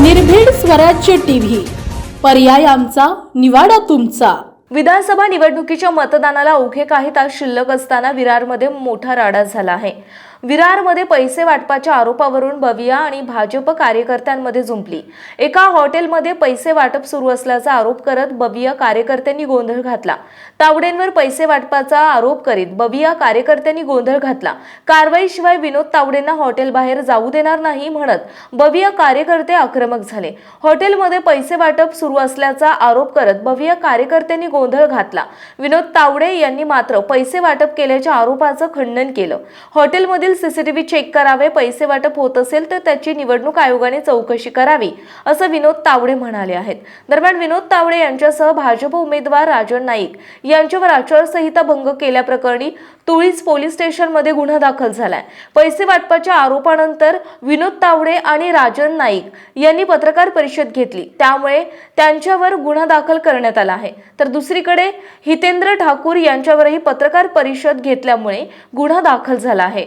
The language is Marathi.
निर्भीड स्वराज्य टीव्ही. पर्याय आमचा निवाडा तुमचा. विधानसभा निवडणुकीच्या मतदानाला अवघे काही तास शिल्लक असताना विरारमध्ये मोठा राडा झाला आहे. विरारमध्ये पैसे वाटपाच्या आरोपावरून बविया आणि भाजप कार्यकर्त्यांमध्ये झुंपली. एका हॉटेलमध्ये पैसे वाटप सुरू असल्याचा आरोप करत बविया कार्यकर्त्यांनी गोंधळ घातला. तावडेंवर पैसे वाटपाचा आरोप करीत बविया कार्यकर्त्यांनी गोंधळ घातला. कारवाईशिवाय विनोद तावडेंना हॉटेलबाहेर जाऊ देणार नाही म्हणत बविया कार्यकर्ते आक्रमक झाले. हॉटेलमध्ये पैसे वाटप सुरू असल्याचा आरोप करत बविया कार्यकर्त्यांनी गोंधळ घातला. विनोद तावडे यांनी मात्र पैसे वाटप केल्याच्या आरोपाचं खंडन केलं. हॉटेलमध्ये हॉटेलमधील सीसीटीव्ही चेक करावे पैसे वाटप होत असेल तर त्याची निवडणूक आयोगाने चौकशी करावी असं विनोद तावडे म्हणाले आहेत. दरम्यान विनोद तावडे यांच्यासह भाजप उमेदवार राजन नाईक यांच्यावर आचारसंहिता भंग केल्याप्रकरणी तुळीज पोलीस स्टेशनमध्ये गुन्हा दाखल झालाय. पैसे वाटपाच्या आरोपानंतर विनोद तावडे आणि राजन नाईक यांनी पत्रकार परिषद घेतली. त्यामुळे त्यांच्यावर गुन्हा दाखल करण्यात आला आहे. तर दुसरीकडे हितेंद्र ठाकूर यांच्यावरही पत्रकार परिषद घेतल्यामुळे गुन्हा दाखल झाला आहे.